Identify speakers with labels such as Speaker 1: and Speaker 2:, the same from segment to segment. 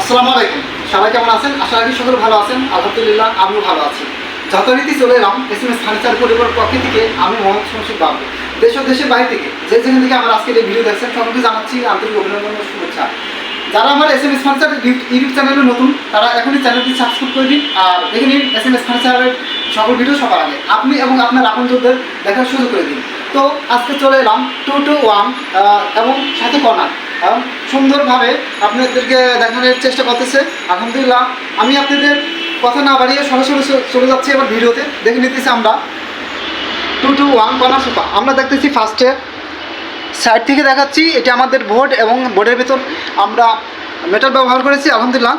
Speaker 1: আসসালামু আলাইকুম। সবাই কেমন আছেন? আশা রাখি সকলে ভালো আছেন। আলহামদুলিল্লাহ, আমিও ভালো আছি। যথারীতি চলে এলাম এস এম এস ফার্নিচার পরিবার পক্ষ থেকে আমি মোহাম্মদ শমশিদ বাবু। দেশ ও দেশের বাইরে থেকে যে যেখান থেকে আমার আজকের এই ভিডিও দেখছেন সকলকে জানাচ্ছি আন্তরিক অভিনন্দন ও শুভেচ্ছা। যারা আমার S M S furniture YouTube চ্যানেলে নতুন, তারা এখনই চ্যানেলটি সাবস্ক্রাইব করে দিন আর দেখে নিন এস এম এস ফার্নিচারের সকল ভিডিও সবার আগে। আপনি এবং আপনার আপনজনদের দেখার সুযোগ করে দিন। তো আজকে চলে এলাম টু টু ওয়ান এবং সাথে কর্নার। সুন্দরভাবে আপনাদেরকে দেখানোর চেষ্টা করতেছে। আলহামদুলিল্লাহ, আমি আপনাদের কথা না বাড়িয়ে সরাসরি চলে যাচ্ছি এবার ভিডিওতে। দেখে নিতেছি আমরা। Two two one corner sofa আমরা দেখতেছি ফার্স্টে সাইড থেকে দেখাচ্ছি। এটা আমাদের বোর্ড এবং বোর্ডের ভিতর আমরা মেটাল ব্যবহার করেছি, আলহামদুলিল্লাহ।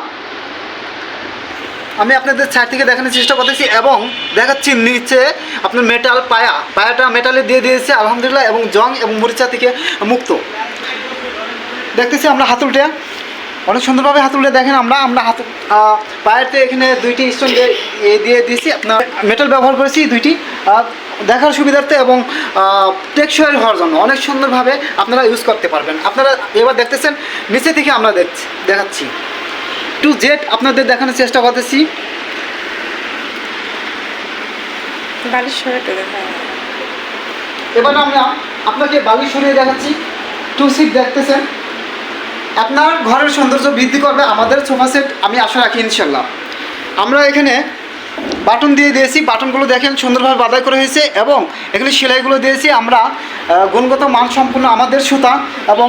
Speaker 1: আমি আপনাদের সাইড থেকে দেখানোর চেষ্টা করতেছি এবং দেখাচ্ছি নিচে আপনার মেটাল পায়া। পায়াটা মেটালে দিয়ে দিয়েছে, আলহামদুলিল্লাহ, এবং জং এবং মরিচা থেকে মুক্ত। দেখতেছি আমরা হাতুলটা। অনেক সুন্দরভাবে হাতুলটা দেখেন আমরা আমরা হাতু পায়েতে এখানে দুইটি স্টোন দিয়ে দিয়ে দিয়েছি। আপনার মেটাল ব্যবহার করেছি দুইটি। দেখার সুবিধার্থে এবং টেকসই হওয়ার জন্য অনেক সুন্দরভাবে আপনারা ইউজ করতে পারবেন। আপনারা এবার দেখতেছেন নিচে থেকে আমরা দেখছি দেখাচ্ছি। টু জেড আপনাদের দেখানোর চেষ্টা করতেছি। এবার আমরা আপনাকে বালি সরিয়ে দেখাচ্ছি। টু সিট দেখতেছেন। আপনার ঘরের সৌন্দর্য বৃদ্ধি করবে, আমাদের সোফা সেট আমি আশা রাখি ইনশাল্লাহ। আমরা এখানে বাটন দিয়ে দিয়েছি, বাটনগুলো দেখেন সুন্দরভাবে বাদাই করে হয়েছে এবং এখানে সেলাইগুলো দিয়েছি, আমরা গুণগত মান সম্পূর্ণ আমাদের সুতা এবং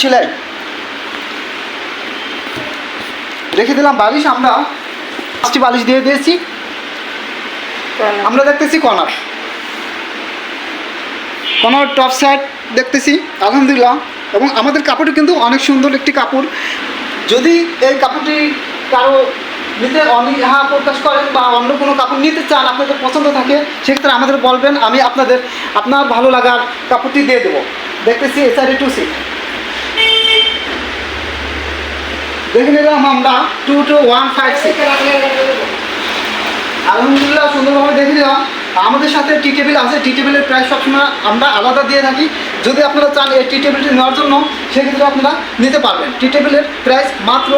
Speaker 1: সেলাই। রেখে দিলাম বালিশ, আমরা পাঁচটি বালিশ দিয়ে দিয়েছি। আমরা দেখতেছি কর্নার। কর্নার টপ সাইড দেখতেছি, আলহামদুলিল্লাহ। এবং আমাদের কাপড়টি কিন্তু অনেক সুন্দর একটি কাপড়। যদি এই কাপড়টি কারও নিতে অনীহা প্রকাশ করেন বা অন্য কোনো কাপড় নিতে চান, আপনাদের পছন্দ থাকে, সেক্ষেত্রে আমাদের বলবেন, আমি আপনাদের, আপনার ভালো লাগার কাপড়টি দিয়ে দেবো। দেখতেছি এ সাইডে টু সিট দেখে নিলাম আমরা two two one five six আলহামদুলিল্লাহ, সুন্দরভাবে দেখে নিলাম। আমাদের সাথে টি টেবিল আছে, টি টেবিলের প্রাইস সবসময় আমরা আলাদা দিয়ে থাকি। যদি আপনারা চান এই টি টেবিলটি নেওয়ার জন্য, সেক্ষেত্রে আপনারা নিতে পারবেন। টি টেবিলের প্রাইস মাত্র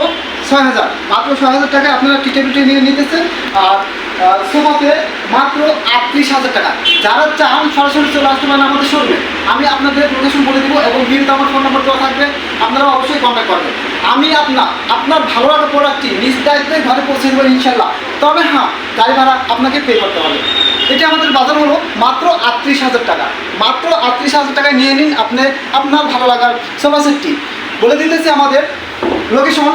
Speaker 1: ছয় হাজার। মাত্র ছয় হাজার টাকায় আপনারা টি টেবিলটি নিয়ে নিতেছেন। আর সোফাতে মাত্র আটত্রিশ হাজার টাকা। যারা চান সরাসরি চলে আসতে পারেন আমাদের শোরুমে আমি আপনাদের লোকেশন বলে দিব এবং বিলতে আমার ফোন নম্বর দেওয়া থাকবে। আপনারা অবশ্যই কন্ট্যাক্ট করবেন। আমি আপনার আপনার ভালো লাগা প্রোডাক্টটি নিজ দায়িত্বে ঘরে পৌঁছে দেবো ইনশাল্লাহ তবে হ্যাঁ ভাড়া আপনাকে পে করতে হবে। এটা আমাদের বাজার হলো মাত্র আটত্রিশ হাজার টাকা। মাত্র আটত্রিশ হাজার টাকায় নিয়ে নিন আপনি, আপনার ভালো লাগার সোফা বলে দিতেছি আমাদের location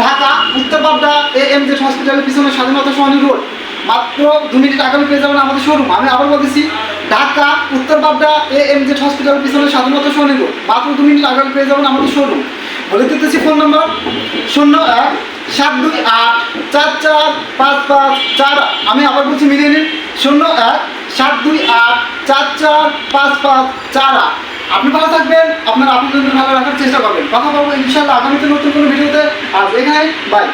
Speaker 1: Dhaka Uttarpara A M Z হসপিটালের পিছনে স্বাধীনতা সহনী রোড। মাত্র দু মিনিট আগামী পেয়ে যাবেন আমাদের শোরুম আমি আবার বলতেছি Dhaka Uttarpara A M Z হসপিটালের পিছনে স্বাধীনতা সহনী রোড। মাত্র দু মিনিট আগামী পেয়ে যাবেন আমাদের শোরুম বলে দিতেছি ফোন নম্বর শূন্য এক, সাত দুই আট, চার চার, পাঁচ পাঁচ, চার। আমি আবার বলছি মিলিয়ে নিন। শূন্য এক, সাত দুই আট, চার চার, পাঁচ পাঁচ, চার আট। আপনি ভালো থাকবেন, আপনার আপনি ভালো রাখার চেষ্টা করবেন। কথা বলব ইনশাল্লাহ আগামীতে নতুন কোনো ভিডিওতে। আজ এখানে বাই